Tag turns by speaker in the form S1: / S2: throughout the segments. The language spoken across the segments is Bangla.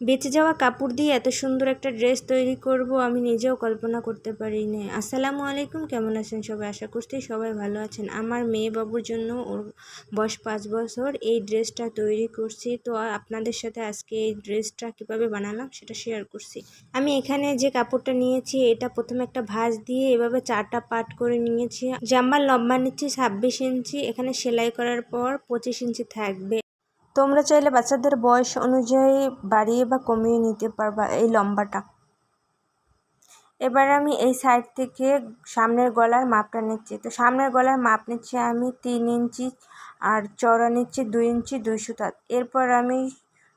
S1: বেঁচে যাওয়া কাপড় দিয়ে এত সুন্দর একটা ড্রেস তৈরি করব আমি নিজেও কল্পনা করতে পারি না আসসালামু আলাইকুম, কেমন আছেন সবাই? আশা করছি সবাই ভালো আছেন। আমার মেয়ে বাবুর জন্য ওর বয়স পাঁচ বছর, এই ড্রেসটা তৈরি করছি। তো আপনাদের সাথে আজকে এই ড্রেসটা কীভাবে বানালাম সেটা শেয়ার করছি। আমি এখানে যে কাপড়টা নিয়েছি, এটা প্রথমে একটা ভাঁজ দিয়ে এভাবে চারটা পাট করে নিয়েছি। জামার লম্বা নিচ্ছি ছাব্বিশ ইঞ্চি, এখানে সেলাই করার পর পঁচিশ ইঞ্চি থাকবে। তোমরা চাইলে বাচ্চাদের বয়স অনুযায়ী বাড়িয়ে বা কমিয়ে নিতে পারবা এই লম্বাটা। এবার আমি এই সাইড থেকে সামনের গলার মাপটা নিচ্ছি। তো সামনের গলার মাপ নিচ্ছি আমি তিন ইঞ্চি আর চড়া নিচ্ছি দুই ইঞ্চি দুই সুতাত এরপর আমি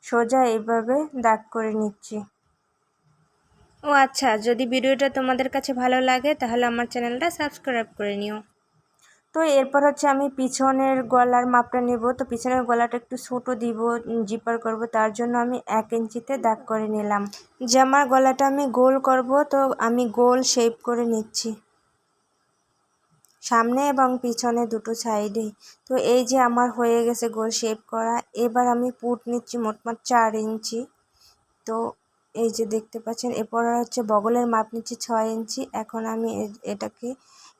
S1: সোজা এইভাবে দাগ করে নিচ্ছি। ও আচ্ছা যদি ভিডিওটা তোমাদের কাছে ভালো লাগে তাহলে আমার চ্যানেলটা সাবস্ক্রাইব করে নিও। তো এরপর হচ্ছে আমি পিছনের গলার মাপটা নেব। তো পিছনের গলাটা একটু ছোটো দিব জিপার করব। তার জন্য আমি এক ইঞ্চিতে দাগ করে নিলাম। জামার গলাটা আমি গোল করব, তো আমি গোল শেপ করে নিচ্ছি। সামনে এবং পিছনে দুটো সাইডে তো এই যে আমার হয়ে গেছে গোল শেপ করা, এবার আমি পুট নিচ্ছি মোটমাট চার ইঞ্চি। তো এই যে দেখতে পাচ্ছেন, এরপর হচ্ছে বগলের মাপ নিচ্ছি ছয় ইঞ্চি। এখন আমি এটাকে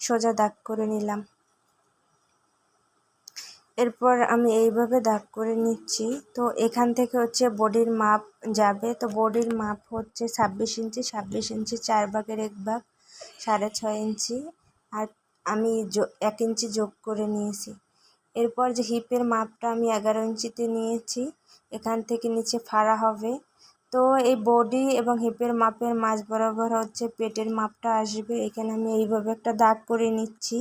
S1: সোজা দাগ করে নিলাম। এরপর আমি এইভাবে দাগ করে নিচ্ছি। তো এখান থেকে হচ্ছে বডির মাপ যাবে। তো বডির মাপ হচ্ছে ছাব্বিশ ইঞ্চি ছাব্বিশ ইঞ্চি চার ভাগের এক ভাগ, সাড়ে ছয় ইঞ্চি। আর আমি এক ইঞ্চি যোগ করে নিয়েছি। এরপর যে হিপের মাপটা আমি এগারো ইঞ্চিতে নিয়েছি, এখান থেকে নিচে ফাড়া হবে। তো এই বডি এবং হিপের মাপের মাঝ বরাবর হচ্ছে পেটের মাপটা আসবে। এখানে আমি এইভাবে একটা দাগ করে নিচ্ছি।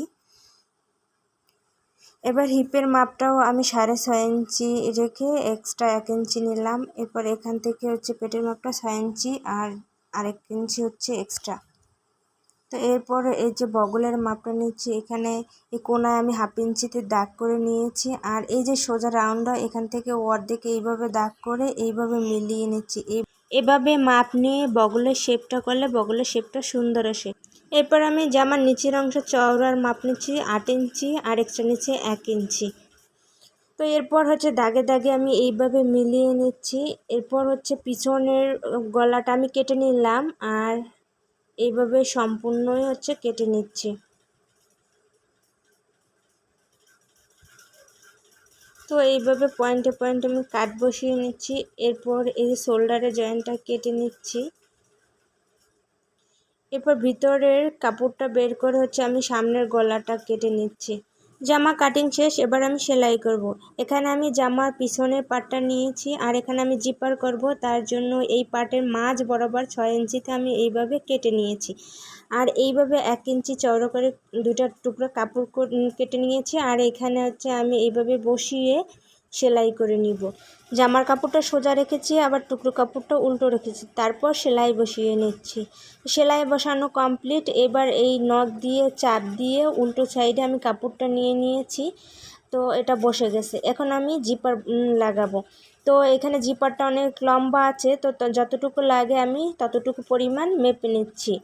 S1: এবার হিপের মাপটাও আমি সাড়ে ছয় ইঞ্চি রেখে এক্সট্রা এক ইঞ্চি নিলাম। এরপর এখান থেকে হচ্ছে পেটের মাপটা ছয় ইঞ্চি আর আরেক ইঞ্চি হচ্ছে এক্সট্রা। তো এরপর এই যে বগলের মাপটা নিচ্ছি, এখানে এই কোনায় আমি হাফ ইঞ্চিতে দাগ করে নিয়েছি আর এই যে সোজা রাউন্ডটা, এখান থেকে অর্ধেকে এইভাবে দাগ করে এইভাবে মিলিয়ে নিচ্ছি। এই এভাবে মাপ নিয়ে বগলের শেপটা করলে বগলের শেপটা সুন্দর আসে। এরপর আমি জামার নিচের অংশ চওড়ার মাপ নিচ্ছি, আট ইঞ্চি, আর এক্সট্রা নিচে এক ইঞ্চি। তো এরপর হচ্ছে দাগে দাগে আমি এইভাবে মিলিয়ে নিচ্ছি। এরপর হচ্ছে পিছনের গলাটা আমি কেটে নিলাম, আর এইভাবে সম্পূর্ণই হচ্ছে কেটে নিচ্ছি। তো এইভাবে পয়েন্টে পয়েন্টে আমি কাট বসিয়ে নিচ্ছি। এরপর এই শোল্ডারে জয়েন্টটা কেটে নিচ্ছি। এরপর ভিতরের কাপড়টা বের করে হচ্ছে আমি সামনের গলাটা কেটে নিচ্ছি। জামা কাটিং শেষ, এবার আমি সেলাই করব। এখানে আমি জামার পিছনের পাটটা নিয়েছি, আর এখানে আমি জিপার করব। তার জন্য এই পাটের মাঝ বরাবর ছয় ইঞ্চিতে আমি এইভাবে কেটে নিয়েছি। আর এইভাবে এক ইঞ্চি চওড়ো করে দুটা টুকরো কাপড় কেটে নিয়েছি। আর এখানে হচ্ছে আমি এইভাবে বসিয়ে সেলাই করে নিব। জামার কাপড়টা সোজা রেখেছি, আবার টুকরো কাপড়টা উল্টো রেখেছি। তারপর সেলাই বসিয়ে নিচ্ছি। সেলাই বসানো কমপ্লিট। এবার এই নখ দিয়ে, চাপ দিয়ে উল্টো সাইডে আমি কাপড়টা নিয়ে নিয়েছি। তো এটা বসে গেছে। এখন আমি জিপার লাগাবো। তো এখানে জিপারটা অনেক লম্বা আছে। তো, যতটুকু লাগে আমি ততটুকু পরিমাণ মেপে নিচ্ছি।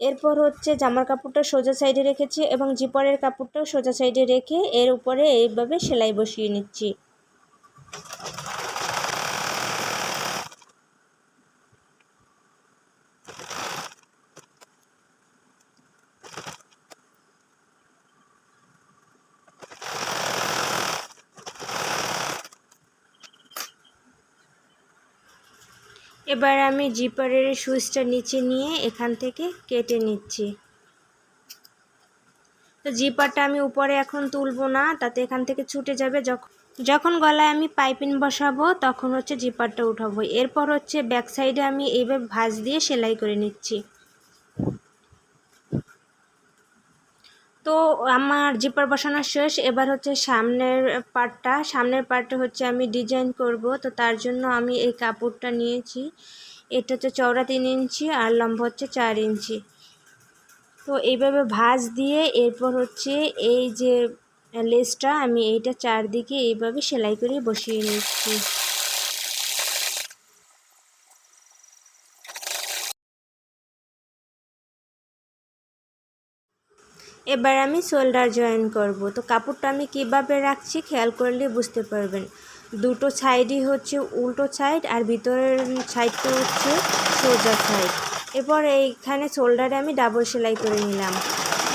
S1: এরপর হচ্ছে জামার কাপড়টা সোজা সাইডে রেখেছি এবং জিপারের কাপড়টাও সোজা সাইডে রেখে এর উপরে এইভাবে সেলাই বসিয়ে নিচ্ছি। এবার আমি জিপারের সুইচটা নিচে নিয়ে এখান থেকে কেটে নিচ্ছি। তো জিপারটা আমি উপরে এখন তুলবো না, তাতে এখান থেকে ছুটে যাবে যখন যখন গলায় আমি পাইপিন বসাবো, তখন হচ্ছে জিপারটা উঠাবো। এরপর হচ্ছে ব্যাক সাইডে আমি এইভাবে ভাঁজ দিয়ে সেলাই করে নিচ্ছি। তো আমার জিপার বসানো শেষ। এবার হচ্ছে সামনের পার্টটা সামনের পার্টটা হচ্ছে আমি ডিজাইন করব। তো তার জন্য আমি এই কাপড়টা নিয়েছি। এটা হচ্ছে চওড়া তিন ইঞ্চি আর লম্বা হচ্ছে চার ইঞ্চি। তো এইভাবে ভাঁজ দিয়ে এরপর হচ্ছে এই যে লেসটা আমি এইটা চারদিকে এইভাবে সেলাই করে বসিয়ে নিচ্ছি। এবার আমি শোল্ডার জয়েন করব। তো কাপড়টা আমি কীভাবে রাখছি খেয়াল করলে বুঝতে পারবেন। দুটো সাইডই হচ্ছে উল্টো সাইড আর ভিতরের সাইডটা হচ্ছে সোজা সাইড। এরপর এইখানে শোল্ডারে আমি ডাবল সেলাই করে নিলাম।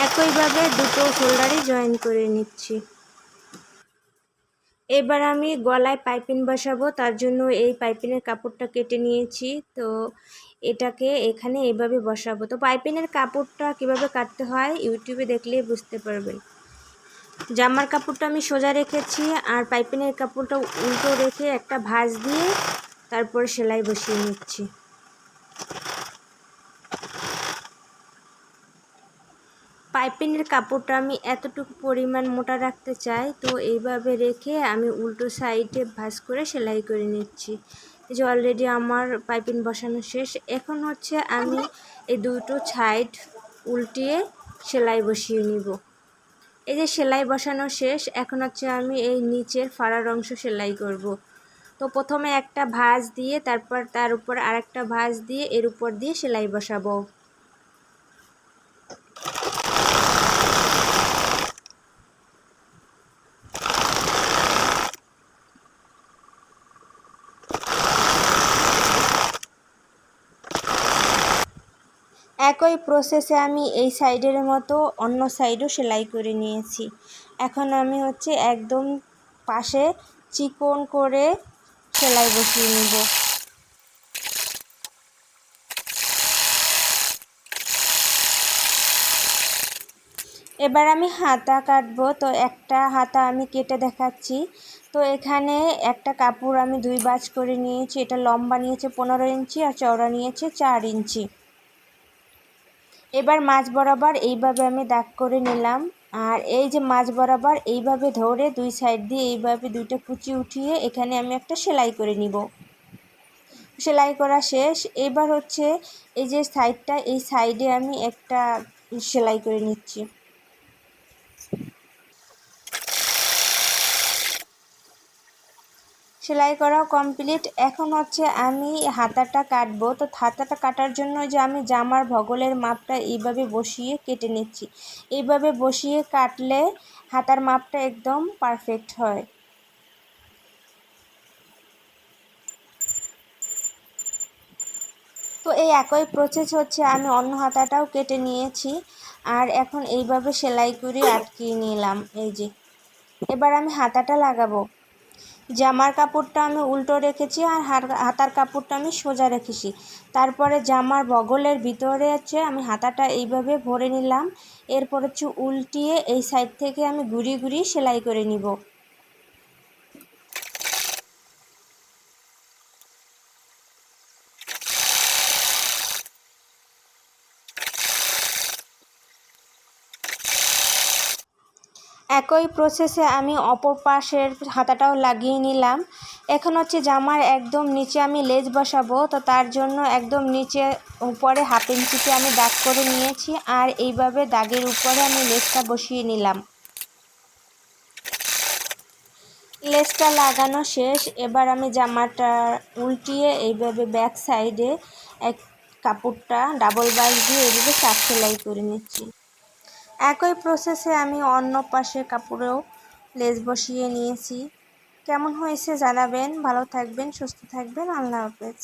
S1: একইভাবে দুটো শোল্ডারই জয়েন করে নিচ্ছি। এবার আমি গলায় পাইপিং বসাবো, তার জন্য এই পাইপিনের কাপড়টা কেটে নিয়েছি। তো এটাকে এখানে এভাবে বসাবো। তো পাইপিনের কাপড়টা কীভাবে কাটতে হয় ইউটিউবে দেখলেই বুঝতে পারবেন। জামার কাপড়টা আমি সোজা রেখেছি আর পাইপিনের কাপড়টা উল্টো রেখে একটা ভাঁজ দিয়ে তারপর সেলাই বসিয়ে নিচ্ছি। পাইপিনের কাপড়টা আমি এতটুকু পরিমাণ মোটা রাখতে চাই, তো এইভাবে রেখে আমি উল্টো সাইডে ভাঁজ করে সেলাই করে নিচ্ছি। এই যে অলরেডি আমার পাইপিং বসানো শেষ, এখন হচ্ছে আমি এই দুটো সাইড উল্টিয়ে সেলাই বসিয়ে নিব। এই যে সেলাই বসানো শেষ, এখন হচ্ছে আমি এই নিচের ফাড়ার অংশ সেলাই করব। তো প্রথমে একটা ভাঁজ দিয়ে, তারপর তার উপর আরেকটা ভাঁজ দিয়ে, এর উপর দিয়ে সেলাই বসাবো। একই প্রসেসে আমি এই সাইডের মতো অন্য সাইডও সেলাই করে নিয়েছি। এখন আমি হচ্ছে একদম পাশে চিকন করে সেলাই বসিয়ে নেব। এবার আমি হাতা কাটবো। তো একটা হাতা আমি কেটে দেখাচ্ছি। তো এখানে একটা কাপড় আমি দুই বাজ করে নিয়েছি। এটা লম্বা নিয়েছে পনেরো ইঞ্চি আর চওড়া নিয়েছে চার ইঞ্চি। এবার মাছ বরাবর এইভাবে আমি দাগ করে নিলাম। আর এই যে মাছ বরাবর এইভাবে ধরে দুই সাইড দিয়ে এইভাবে দুইটা কুচি উঠিয়ে এখানে আমি একটা সেলাই করে নিব। সেলাই করা শেষ। এবার হচ্ছে এই যে সাইডটা এই সাইডে আমি একটা সেলাই করে নিচ্ছি। সেলাই করাও কমপ্লিট এখন হচ্ছে আমি হাতাটা কাটবো। তো হাতাটা কাটার জন্য যে আমি জামার ভগলের মাপটা এইভাবে বসিয়ে কেটে নিচ্ছি। এইভাবে বসিয়ে কাটলে হাতার মাপটা একদম পারফেক্ট হয়। তো এই একই প্রসেস হচ্ছে আমি অন্য হাতাটাও কেটে নিয়েছি। আর এখন এইভাবে সেলাই করে আটকিয়ে নিলাম। এই যে, এবার আমি হাতাটা লাগাবো। জামার কাপড়টা আমি উল্টো রেখেছি আর হাতার কাপড়টা আমি সোজা রেখেছি। তারপরে জামার বগলের ভিতরে হচ্ছে আমি হাতাটা এইভাবে ভরে নিলাম। এরপর হচ্ছে উল্টিয়ে এই সাইড থেকে আমি ঘুরিয়ে ঘুরিয়ে সেলাই করে নিব। একই প্রসেসে আমি অপর পাশের হাতাটাও লাগিয়ে নিলাম। এখন হচ্ছে জামার একদম নিচে আমি লেজ বসাবো, তো তার জন্য একদম নিচে উপরে হাফ ইঞ্চিতে আমি দাগ করে নিয়েছি আর এইভাবে দাগের উপরে আমি লেজটা বসিয়ে নিলাম। লেজটা লাগানো শেষ, এবার আমি জামাটা উল্টিয়ে এইভাবে ব্যাক সাইডে এক কাপড়টা ডাবল বাস দিয়ে এইভাবে চাপ সেলাই করে নিচ্ছি। একই প্রসেসে আমি অন্য পাশে কাপড়েও লেজ বসিয়ে নিয়েছি। কেমন হয়েছে জানাবেন। ভালো থাকবেন, সুস্থ থাকবেন। আল্লাহ হাফেজ।